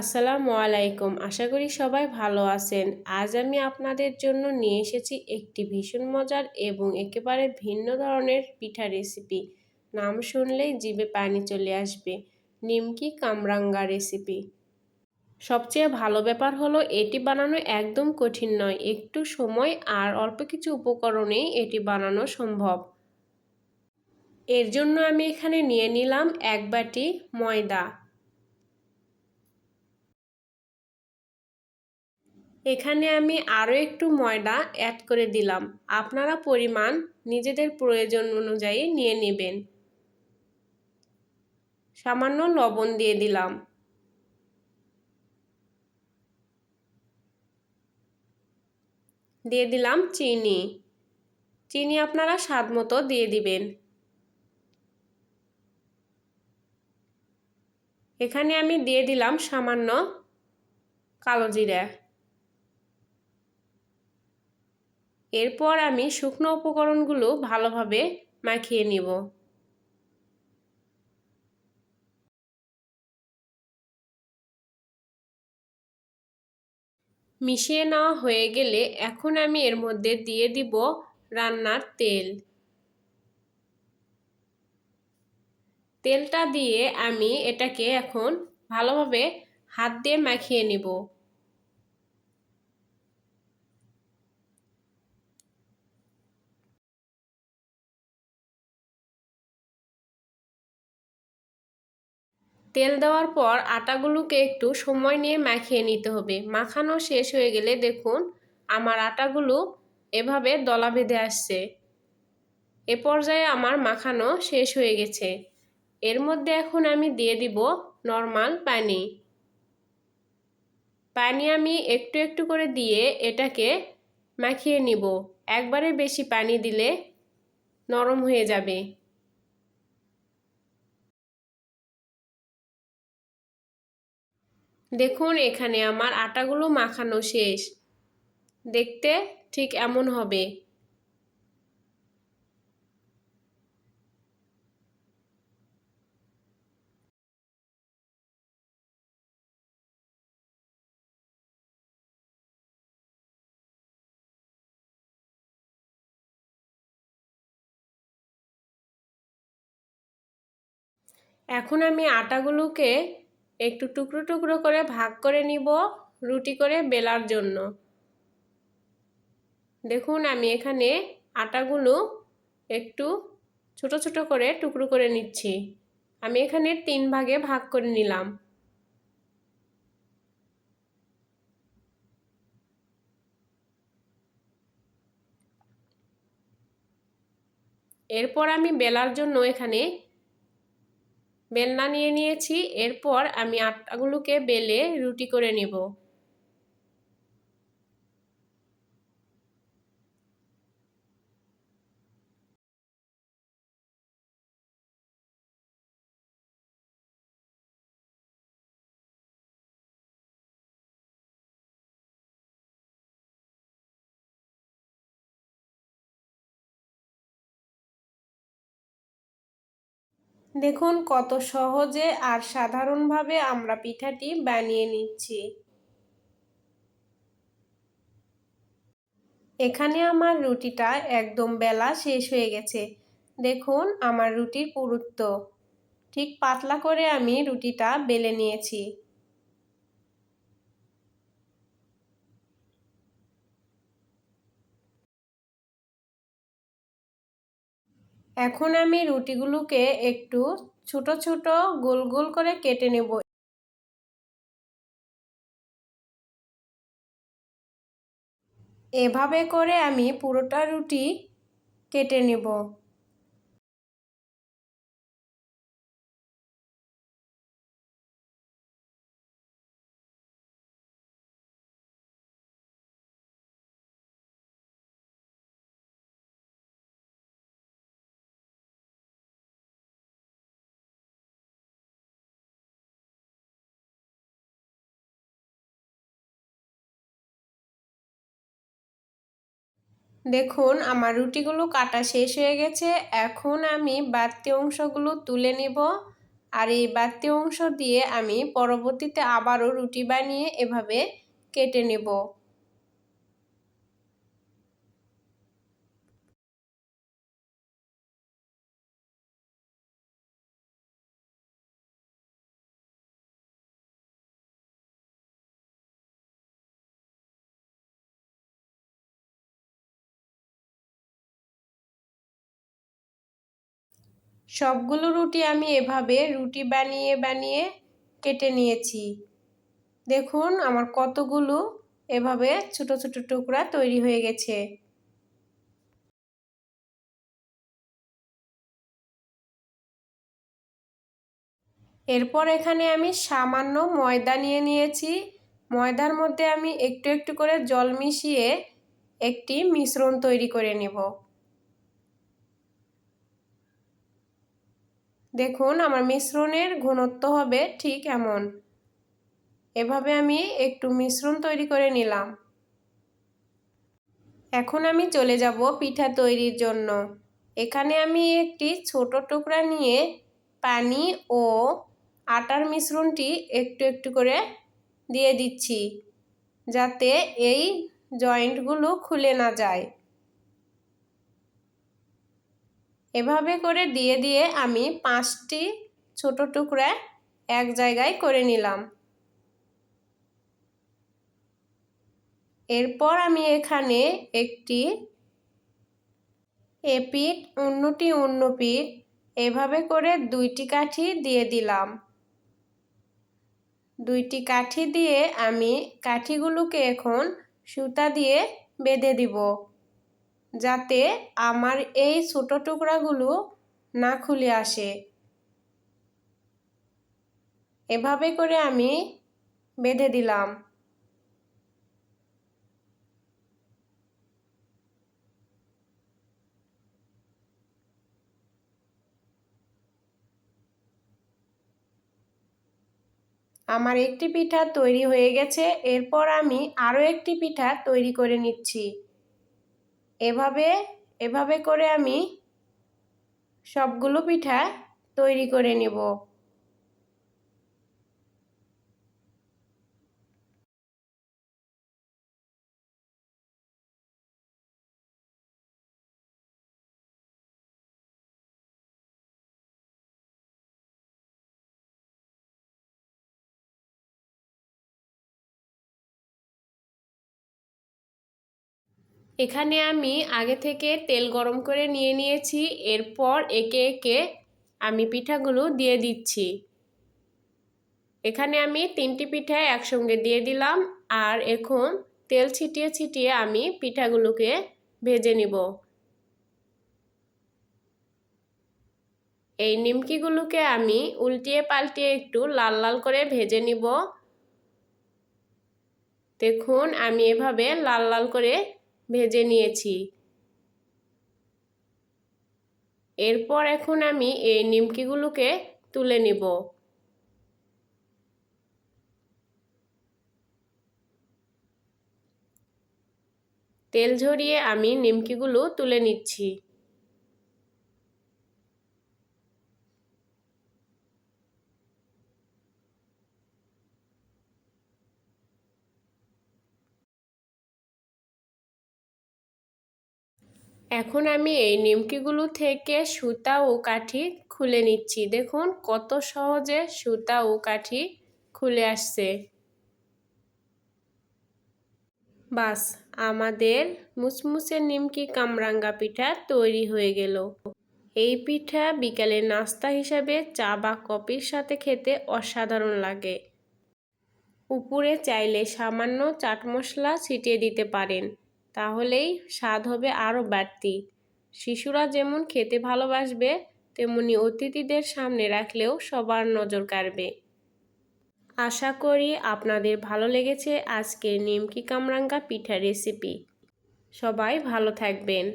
আসসালামু আলাইকুম। আশা করি সবাই ভালো আছেন। আজ আমি আপনাদের জন্য নিয়ে এসেছি একটি ভীষণ মজার এবং একেবারে ভিন্ন ধরনের পিঠা রেসিপি। নাম শুনলেই জিভে পানি চলে আসবে। নিমকি কামরাঙ্গা রেসিপি। সবচেয়ে ভালো ব্যাপার হলো, এটি বানানো একদম কঠিন নয়। একটু সময় আর অল্প কিছু উপকরণেই এটি বানানো সম্ভব। এর জন্য আমি এখানে নিয়ে নিলাম এক বাটি ময়দা। এখানে আমি আরও একটু ময়দা অ্যাড করে দিলাম। আপনারা পরিমাণ নিজেদের প্রয়োজন অনুযায়ী নিয়ে নেবেন। সামান্য লবণ দিয়ে দিলাম। দিয়ে দিলাম চিনি। চিনি আপনারা স্বাদ মতো দিয়ে দিবেন। এখানে আমি দিয়ে দিলাম সামান্য কালো জিরা। এরপর আমি শুকনো উপকরণগুলো ভালোভাবে মাখিয়ে নিব। মিশিয়ে নেওয়া হয়ে গেলে এখন আমি এর মধ্যে দিয়ে দিব রান্নার তেল। তেলটা দিয়ে আমি এটাকে এখন ভালোভাবে হাত দিয়ে মাখিয়ে নিব। তেল দেওয়ার পর আটাগুলোকে একটু সময় নিয়ে মাখিয়ে নিতে হবে। মাখানো শেষ হয়ে গেলে দেখুন আমার আটাগুলো এভাবে দলা বেঁধে আসছে। এ পর্যায়ে আমার মাখানো শেষ হয়ে গেছে। এর মধ্যে এখন আমি দিয়ে দিব নর্মাল পানি। পানি আমি একটু একটু করে দিয়ে এটাকে মাখিয়ে নিব। একবারে বেশি পানি দিলে নরম হয়ে যাবে। দেখুন এখানে আমার আটাগুলো মাখানো শেষ। দেখতে ঠিক এমন হবে। এখন আমি আটাগুলোকে একটু টুকরো টুকরো করে ভাগ করে নিব রুটি করে বেলার জন্য। দেখুন আমি এখানে আটাগুলো একটু ছোট ছোট করে টুকরো করে নিচ্ছি। আমি এখানে তিন ভাগে ভাগ করে নিলাম। এরপর আমি বেলার জন্য এখানে বেলনা নিয়ে নিয়েছি এরপর আমি আটাগুলোকে বেলে রুটি করে নেব। দেখুন কত সহজে আর সাধারণভাবে আমরা পিঠাটি বানিয়ে নিচ্ছি। এখানে আমার রুটিটা একদম বেলা শেষ হয়ে গেছে। দেখুন আমার রুটির পুরুত্ব। ঠিক পাতলা করে আমি রুটিটা বেলে নিয়েছি। এখন আমি রুটিগুলোকে একটু ছোট ছোট গোল গোল করে কেটে নেব। এভাবে করে আমি পুরোটা রুটি কেটে নেব। দেখুন, আমার রুটিগুলো কাটা শেষ হয়ে গেছে। এখন আমি বাড়তি অংশগুলো তুলে নেব। আর এই বাড়তি অংশ দিয়ে আমি পরবর্তীতে আবারও রুটি বানিয়ে এভাবে কেটে নেব। সবগুলো রুটি আমি এভাবে রুটি বানিয়ে বানিয়ে কেটে নিয়েছি। দেখুন আমার কতগুলো এভাবে ছোট ছোট টুকরা তৈরি হয়ে গেছে। এরপর এখানে আমি সামান্য ময়দা নিয়ে নিয়েছি। ময়দার মধ্যে আমি একটু একটু করে জল মিশিয়ে একটি মিশ্রণ তৈরি করে নেব। দেখুন, আমার মিশ্রণের ঘনত্ব হবে ঠিক এমন। এভাবে আমি একটু মিশ্রণ তৈরি করে নিলাম। এখন আমি চলে যাব পিঠা তৈরির জন্য। এখানে আমি একটি ছোট টুকরা নিয়ে পানি ও আটার মিশ্রণটি একটু একটু করে দিয়ে দিচ্ছি, যাতে এই জয়েন্টগুলো খুলে না যায়। এভাবে করে দিয়ে দিয়ে আমি পাঁচটি ছোট টুকরা এক জায়গায় করে নিলাম। এরপর আমি এখানে একটি এপিট অন্যটি অন্য পিঠ এভাবে করে দুইটি কাঠি দিয়ে দিলাম। দুইটি কাঠি দিয়ে আমি কাঠিগুলোকে এখন সুতা দিয়ে বেঁধে দিব। যাতে আমার এই ছোট টুকরাগুলো না খুলে আসে। এভাবে করে আমি বেঁধে দিলাম। আমার একটি পিঠা তৈরি হয়ে গেছে। এরপর আমি আরও একটি পিঠা তৈরি করে নিচ্ছি। এভাবে এভাবে করে আমি সবগুলো পিঠা তৈরি করে নেব। এখানে আমি আগে থেকে তেল গরম করে নিয়ে নিয়েছি, এরপর একে একে আমি পিঠাগুলো দিয়ে দিচ্ছি। এখানে আমি তিনটি পিঠা একসঙ্গে দিয়ে দিলাম আর এখন তেল ছিটিয়ে ছিটিয়ে আমি পিঠাগুলোকে ভেজে নিব। এই নিমকিগুলোকে আমি উল্টিয়ে পাল্টিয়ে একটু লাল লাল করে ভেজে নিব। দেখুন, আমি এভাবে লাল লাল করে ভেজে নিয়েছি। এরপর এখন আমি এই নিমকিগুলোকে তুলে নিব। তেল ঝরিয়ে আমি নিমকিগুলো তুলে নিচ্ছি। এখন আমি এই নিমকিগুলো থেকে সুতা ও কাঠি খুলে নিচ্ছি। দেখুন কত সহজে সুতা ও কাঠি খুলে আসছে। বাস, আমাদের মুচমুচে নিমকি কামরাঙ্গা পিঠা তৈরি হয়ে গেল। এই পিঠা বিকালে নাস্তা হিসাবে চা বা কফির সাথে খেতে অসাধারণ লাগে। উপরে চাইলে সামান্য চাট মশলা ছিটিয়ে দিতে পারেন। তাহলেই স্বাদ হবে আরও বাড়তি। শিশুরা যেমন খেতে ভালোবাসবে, তেমনি অতিথিদের সামনে রাখলেও সবার নজর কাড়বে। আশা করি আপনাদের ভালো লেগেছে আজকের নিমকি কামরাঙ্গা পিঠা রেসিপি। সবাই ভালো থাকবেন।